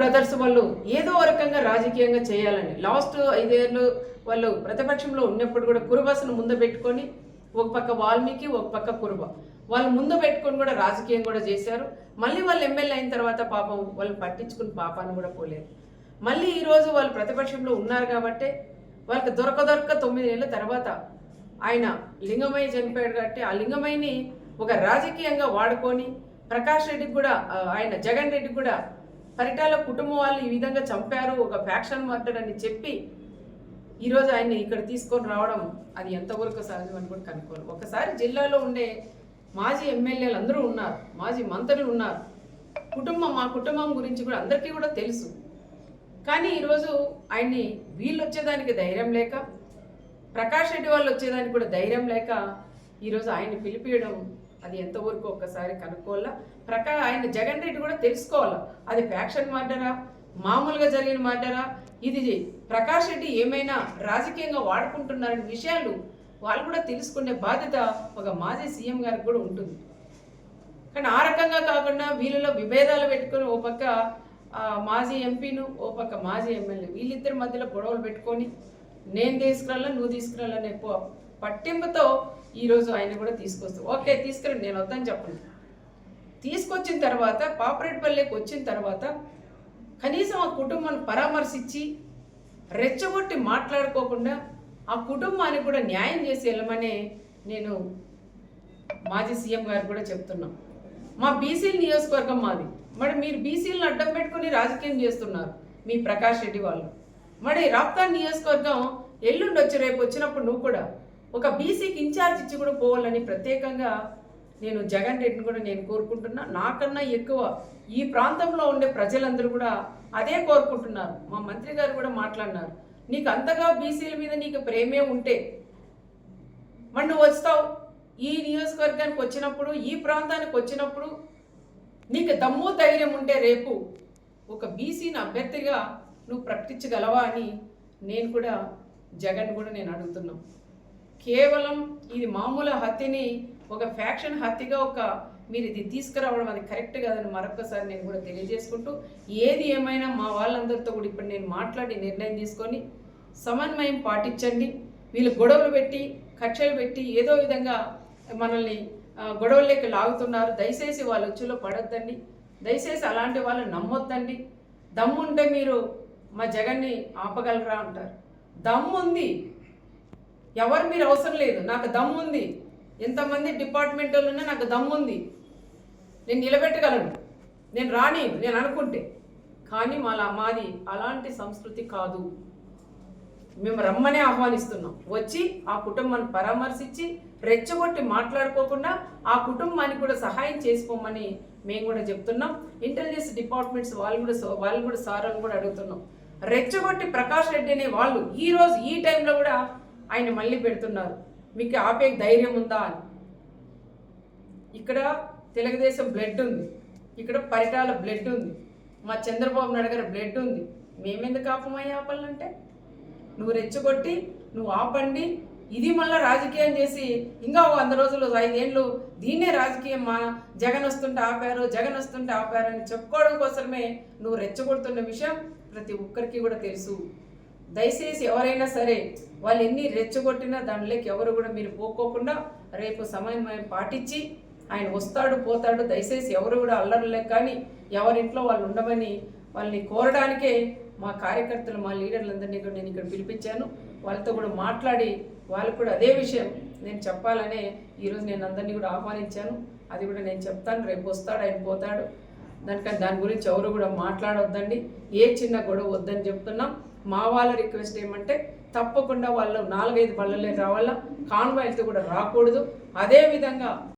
Brothers వాళ్ళు ఏదో రకంగా రాజకీయంగా చేయాలని లాస్ట్ ఐదేళ్ళు వాళ్ళు ప్రతిపక్షంలో ఉన్నప్పుడు కూడా కురుబాసును ముందు పెట్టుకొని ఒక పక్క వాల్మీకి ఒక పక్క కురుబ వాళ్ళు ముందు పెట్టుకొని కూడా రాజకీయం కూడా చేశారు. మళ్ళీ వాళ్ళు ఎమ్మెల్యే అయిన తర్వాత పాపం వాళ్ళు పట్టించుకుని పాపాన్ని కూడా పోలేదు. మళ్ళీ ఈరోజు వాళ్ళు ప్రతిపక్షంలో ఉన్నారు కాబట్టే వాళ్ళకి దొరక దొరక తొమ్మిది ఏళ్ళ తర్వాత ఆయన లింగమయ్య చనిపోయాడు కాబట్టి ఆ లింగమయ్యని ఒక రాజకీయంగా వాడుకొని ప్రకాష్ రెడ్డికి కూడా ఆయన జగన్ రెడ్డికి కూడా పరిటాల కుటుంబం వాళ్ళు ఈ విధంగా చంపారు ఒక ఫ్యాక్షన్ మర్డర్ అని చెప్పి ఈరోజు ఆయన్ని ఇక్కడ తీసుకొని రావడం అది ఎంతవరకు సహజం అని కూడా కనుక్కోవాలి. ఒకసారి జిల్లాలో ఉండే మాజీ ఎమ్మెల్యేలు అందరూ ఉన్నారు మాజీ మంత్రులు ఉన్నారు. కుటుంబం మా కుటుంబం గురించి కూడా అందరికీ కూడా తెలుసు. కానీ ఈరోజు ఆయన్ని వీళ్ళు వచ్చేదానికి ధైర్యం లేక ప్రకాష్ రెడ్డి వాళ్ళు వచ్చేదానికి కూడా ధైర్యం లేక ఈరోజు ఆయన్ని పిలిపించడం అది ఎంతవరకు ఒక్కసారి కనుక్కోవాలా? ప్రకా ఆయన జగన్ రెడ్డి కూడా తెలుసుకోవాలా? అది ఫ్యాక్షన్ మాటరా మామూలుగా జరిగిన మాటరా ఇది ప్రకాష్ రెడ్డి ఏమైనా రాజకీయంగా వాడుకుంటున్నారనే విషయాలు వాళ్ళు కూడా తెలుసుకునే బాధ్యత ఒక మాజీ సీఎం గారికి కూడా ఉంటుంది. కానీ ఆ రకంగా కాకుండా వీళ్ళలో విభేదాలు పెట్టుకొని ఓ పక్క మాజీ ఎంపీను ఓ పక్క మాజీ ఎమ్మెల్యే వీళ్ళిద్దరి మధ్యలో గొడవలు పెట్టుకొని నేను తీసుకురాలా నువ్వు తీసుకురాలని ఎక్కువ పట్టింపుతో ఈరోజు ఆయన కూడా తీసుకొస్తావు ఓకే తీసుకురండి నేను వద్దని చెప్పండి తీసుకొచ్చిన తర్వాత పాపరేట్పల్లికి వచ్చిన తర్వాత కనీసం ఆ కుటుంబాన్ని పరామర్శించి రెచ్చగొట్టి మాట్లాడుకోకుండా ఆ కుటుంబానికి కూడా న్యాయం చేసి వెళ్ళమనే నేను మాజీ సీఎం గారు కూడా చెప్తున్నాం. మా బీసీల నియోజకవర్గం మాది. మరి మీరు బీసీలను అడ్డం పెట్టుకుని రాజకీయం చేస్తున్నారు మీ ప్రకాష్ రెడ్డి వాళ్ళు. మరి రాప్తా నియోజకవర్గం ఎల్లుండి వచ్చి రేపు వచ్చినప్పుడు నువ్వు కూడా ఒక బీసీకి ఇన్ఛార్జ్ ఇచ్చి కూడా పోవాలని ప్రత్యేకంగా నేను జగన్ రెడ్డిని కూడా నేను కోరుకుంటున్నా. నాకన్నా ఎక్కువ ఈ ప్రాంతంలో ఉండే ప్రజలందరూ కూడా అదే కోరుకుంటున్నారు. మా మంత్రి గారు కూడా మాట్లాడినారు. నీకు అంతగా బీసీల మీద నీకు ప్రేమే ఉంటే మరి నువ్వు వస్తావు. ఈ నియోజకవర్గానికి వచ్చినప్పుడు ఈ ప్రాంతానికి వచ్చినప్పుడు నీకు దమ్ము ధైర్యం ఉంటే రేపు ఒక బీసీని అభ్యర్థిగా నువ్వు ప్రకటించగలవా అని నేను కూడా జగన్ కూడా నేను అడుగుతున్నాను కేవలం ఇది మామూలు హత్యని ఒక ఫ్యాక్షన్ హత్యగా ఒక మీరు ఇది తీసుకురావడం అది కరెక్ట్ కాదని మరొకసారి నేను కూడా తెలియజేసుకుంటూ ఏది ఏమైనా మా వాళ్ళందరితో కూడా ఇప్పుడు నేను మాట్లాడి నిర్ణయం తీసుకొని సమన్వయం పాటించండి. వీళ్ళు గొడవలు పెట్టి కక్షలు పెట్టి ఏదో విధంగా మనల్ని గొడవల్లోకి లాగుతున్నారు. దయచేసి వాళ్ళ వచ్చులో పడొద్దండి. దయచేసి అలాంటి వాళ్ళు నమ్మొద్దండి. దమ్ముంటే మీరు మా జగన్ని ఆపగలరా అంటారు. దమ్ము ఉంది ఎవరు మీరు అవసరం లేదు. నాకు దమ్ముంది ఎంతమంది డిపార్ట్మెంట్ ఉన్నా నాకు దమ్ము ఉంది. నేను నిలబెట్టగలను. నేను రాని నేను అనుకుంటే. కానీ మాలా మాది అలాంటి సంస్కృతి కాదు. మేము రమ్మనే ఆహ్వానిస్తున్నాం. వచ్చి ఆ కుటుంబాన్ని పరామర్శించి రెచ్చగొట్టి మాట్లాడుకోకుండా ఆ కుటుంబానికి కూడా సహాయం చేసుకోమని మేము కూడా చెప్తున్నాం. ఇంటెలిజెన్స్ డిపార్ట్మెంట్స్ వాళ్ళు కూడా సో- వాళ్ళు కూడా సార్ అని కూడా అడుగుతున్నాం. రెచ్చగొట్టి ప్రకాష్ రెడ్డి అనే వాళ్ళు ఈరోజు ఈ టైంలో కూడా ఆయన మళ్ళీ పెడుతున్నారు. మీకు ఆపే ధైర్యం ఉందా అని. ఇక్కడ తెలుగుదేశం బ్లడ్ ఉంది. ఇక్కడ పరిటాల బ్లడ్ ఉంది. మా చంద్రబాబు నాయుడు గారి బ్లడ్ ఉంది. మేమెందుకు ఆపమయ్యా ఆపాలంటే? నువ్వు రెచ్చగొట్టి నువ్వు ఆపండి. ఇది మళ్ళీ రాజకీయం చేసి ఇంకా ఓ వంద రోజులు ఐదేళ్ళు దీన్నే రాజకీయం మా జగన్ వస్తుంటే ఆపారు జగన్ వస్తుంటే ఆపారు అని చెప్పుకోవడం కోసమే నువ్వు రెచ్చగొడుతున్న విషయం ప్రతి ఒక్కరికి కూడా తెలుసు. దయచేసి ఎవరైనా సరే వాళ్ళు ఎన్ని రెచ్చగొట్టినా దానిలోకి ఎవరు కూడా మీరు పోకోకుండా రేపు సమన్వయం పాటించి ఆయన వస్తాడు పోతాడు దయచేసి ఎవరు కూడా అల్లర్లే కానీ ఎవరింట్లో వాళ్ళు ఉండమని వాళ్ళని కోరడానికే మా కార్యకర్తలు మా లీడర్లందరినీ కూడా నేను ఇక్కడ పిలిపించాను. వాళ్ళతో కూడా మాట్లాడి వాళ్ళకు కూడా అదే విషయం నేను చెప్పాలనే ఈరోజు నేను అందరినీ కూడా ఆహ్వానించాను. అది కూడా నేను చెప్తాను. రేపు వస్తాడు ఆయన పోతాడు. దానికని దాని గురించి ఎవరు కూడా మాట్లాడొద్దండి. ఏ చిన్న గొడవ వద్దని చెప్తున్నాం మా వాళ్ళ రిక్వెస్ట్ ఏమంటే తప్పకుండా వాళ్ళు నాలుగైదు బళ్ళలే రావాలా కాన్వాయిలతో కూడా రాకూడదు. అదే విధంగా